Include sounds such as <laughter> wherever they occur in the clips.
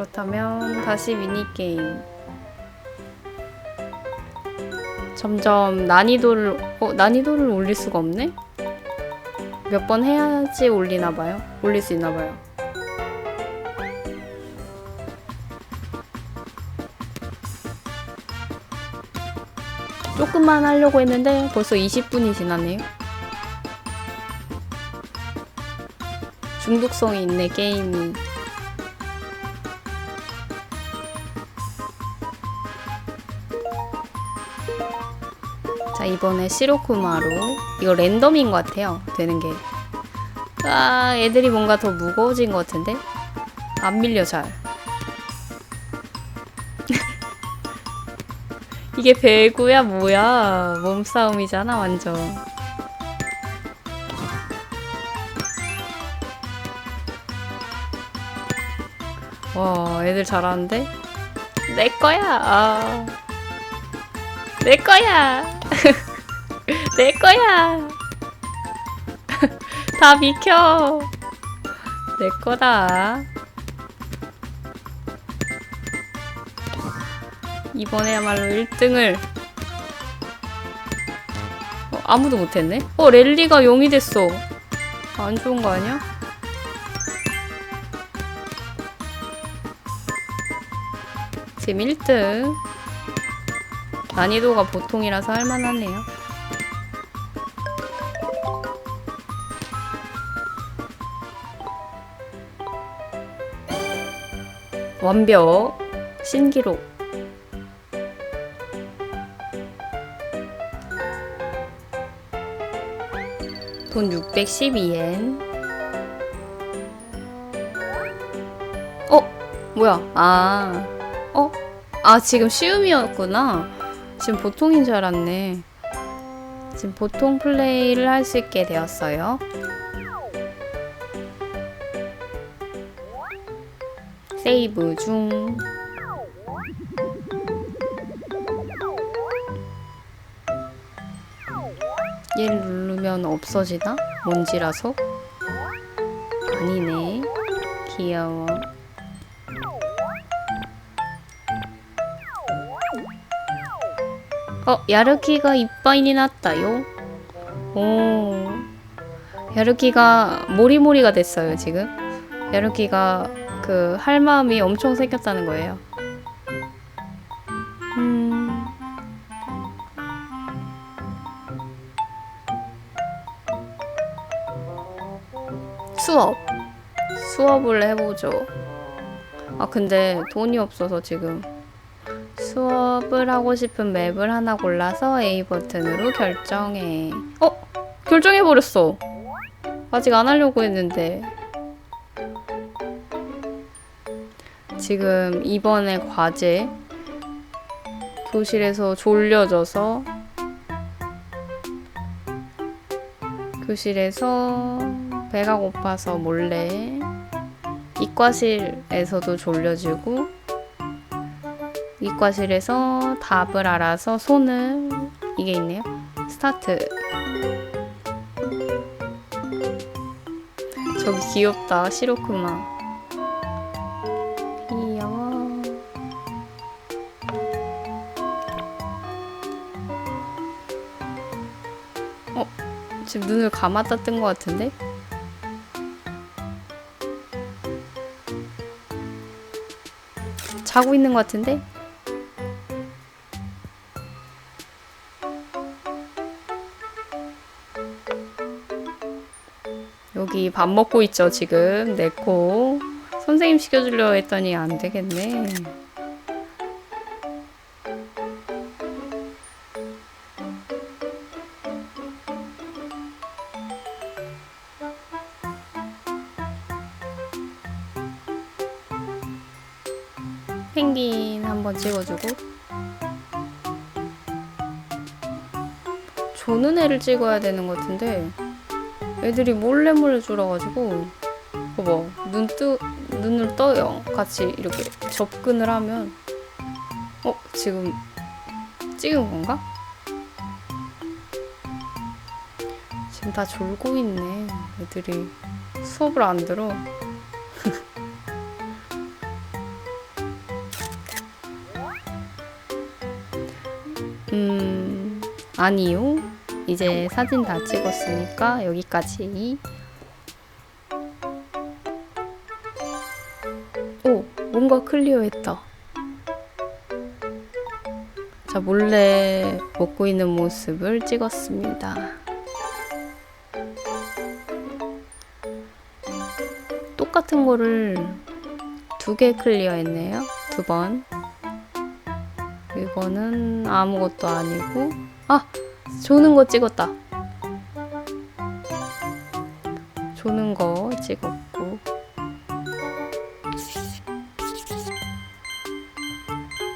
그렇다면 다시 미니게임. 점점 난이도를, 어, 난이도를 올릴 수가 없네? 몇 번 해야지 올리나 봐요. 올릴 수 있나 봐요. 조금만 하려고 했는데 벌써 20분이 지났네요. 중독성이 있네, 게임이. 이번에 시로쿠마로. 이거 랜덤인 것 같아요. 되는 게. 아, 애들이 뭔가 더 무거워진 것 같은데? 안 밀려, 잘. <laughs> 이게 배구야, 뭐야. 몸싸움이잖아, 완전. 와, 애들 잘하는데? 내 거야! 아. 내 거야! 내 거야! <laughs> 다 비켜! 내 거다. 이번에야말로 1등을. 어, 아무도 못했네? 어, 랠리가 0이 됐어. 안 좋은 거 아니야? 지금 1등. 난이도가 보통이라서 할만하네요. 완벽. 신기록. 돈 612엔. 어? 뭐야? 아. 어? 아, 지금 쉬움이었구나. 지금 보통인 줄 알았네. 지금 보통 플레이를 할 수 있게 되었어요. 세이브 중. 얘를 누르면 없어지나? 먼지라서? 아니네. 귀여워. 어, 야르키가 이빠인이 났다요. 오. 야르키가 모리모리가 됐어요, 지금. 야르키가 그 할 마음이 엄청 생겼다는 거예요. 음. 수업. 수업을 해보죠. 아, 근데 돈이 없어서 지금. 수업을 하고 싶은 맵을 하나 골라서 A 버튼으로 결정해. 어? 결정해버렸어. 아직 안 하려고 했는데. 지금 이번에 과제 교실에서 졸려져서 교실에서 배가 고파서 몰래 이과실에서도 졸려지고 이과실에서 답을 알아서 손을 이게 있네요. 스타트. 저기 귀엽다. 시로쿠마. 눈을 감았다 뜬 것 같은데? 자고 있는 것 같은데? 여기 밥 먹고 있죠, 지금. 네코. 선생님 시켜주려 했더니 안 되겠네. 펭귄 한번 찍어주고. 조는 애를 찍어야 되는 것 같은데. 애들이 몰래 몰래 졸아가지고 봐봐 눈 뜨, 눈을 떠요 같이 이렇게 접근을 하면 어 지금 찍은 건가? 지금 다 졸고 있네 애들이 수업을 안 들어 음, 아니요. 이제 사진 다 찍었으니까 여기까지. 오, 뭔가 클리어했다. 자, 몰래 먹고 있는 모습을 찍었습니다. 똑같은 거를 두 개 클리어했네요. 두 번. 이거는 아무것도 아니고. 아 조는 거 찍었다. 조는 거 찍었고.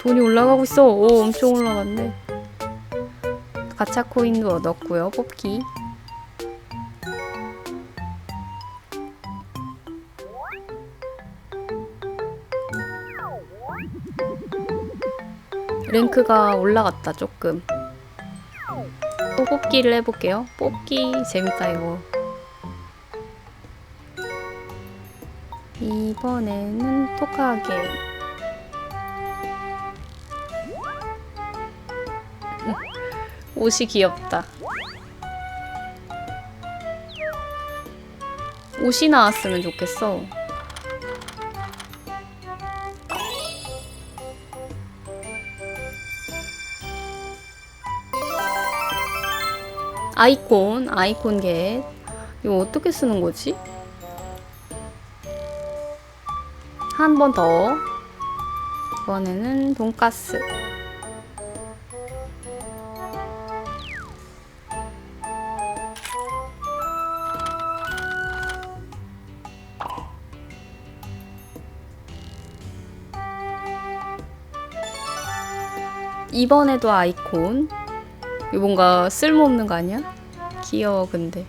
돈이 올라가고 있어. 오 엄청 올라갔네. 가차 코인도 넣었고요 뽑기 랭크가 올라갔다 조금. 또 뽑기를 해볼게요. 뽑기 재밌다 이거 이번에는 토카게. <laughs> 옷이 귀엽다. 옷이 나왔으면 좋겠어 아이콘, 아이콘 겟. 이거 어떻게 쓰는 거지? 한 번 더. 이번에는 돈가스. 이번에도 아이콘. 이거 뭔가 쓸모없는 거 아니야? 귀여워 근데.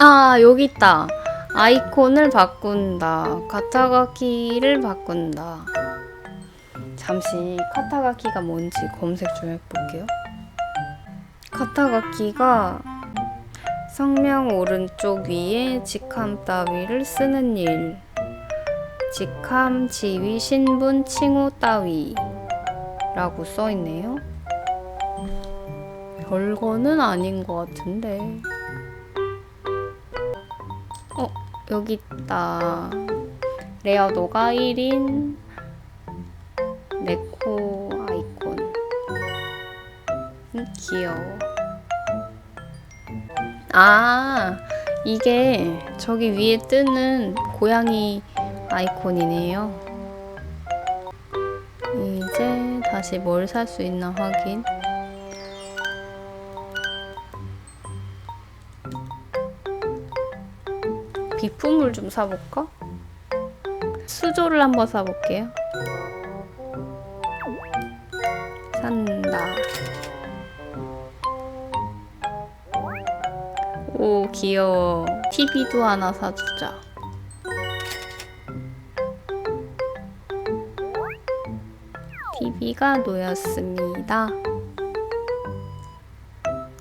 아 여기 있다. 아이콘을 바꾼다. 카타가키를 바꾼다. 잠시 카타가키가 뭔지 검색 좀 해볼게요. 카타가키가 성명 오른쪽 위에 직함 따위를 쓰는 일 직함, 지위, 신분, 칭호 따위 라고 써 있네요. 별거는 아닌 것 같은데. 어, 여기 있다. 레어도가 1인 네코 아이콘. 음, 귀여워. 아, 이게 저기 위에 뜨는 고양이 아이콘이네요. 이제 다시 뭘 살 수 있나 확인. 비품을 좀 사볼까? 수조를 한번 사볼게요. 산다. 오, 귀여워. TV도 하나 사주자. TV가 놓였습니다.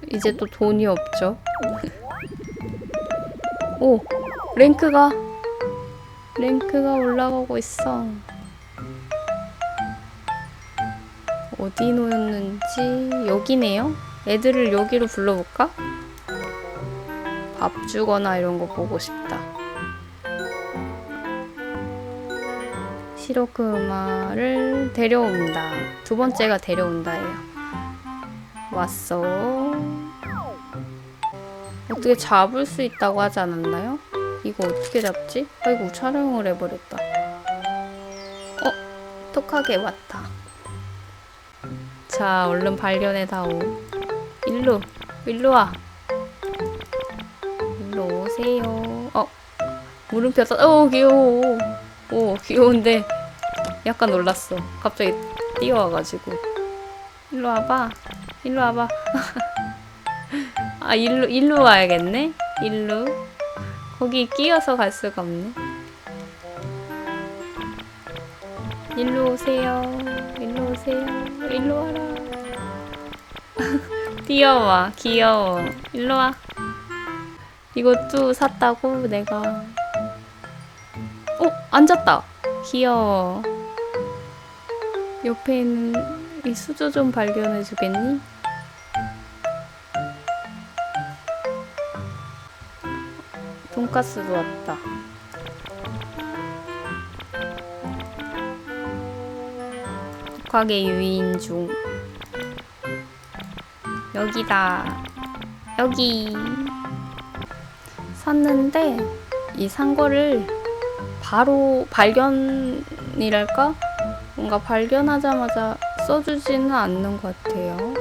이제 또 돈이 없죠. <laughs> 오, 랭크가 랭크가 올라가고 있어. 어디 놓였는지 여기네요. 애들을 여기로 불러볼까? 밥 주거나 이런 거 보고 싶다. 시로크마를 데려온다. 두 번째가 데려온다예요. 왔어. 어떻게 잡을 수 있다고 하지 않았나요? 이거 어떻게 잡지? 아이고 촬영을 해버렸다. 어? 톡하게 왔다. 자, 얼른 발견해다오. 일로, 일로 와. 일로 오세요. 어, 물음표 써. 어, 귀여워. 오, 귀여운데 약간 놀랐어. 갑자기 뛰어와가지고. 일로 와봐. 일로 와봐. <laughs> 아, 일로, 일로 와야겠네? 일로. 거기 끼어서 갈 수가 없네. 일로 오세요. 일로 오세요. 일로 와라. <laughs> 뛰어와. 귀여워. 일로 와. 이것도 샀다고 내가. 어 앉았다. 귀여워. 옆에 있는 이 수저 좀 발견해 주겠니? 돈가스도 왔다. 가게 유인 중. 여기다. 여기. 샀는데 이 산 거를 바로 발견이랄까? 뭔가 발견하자마자 써주지는 않는 것 같아요.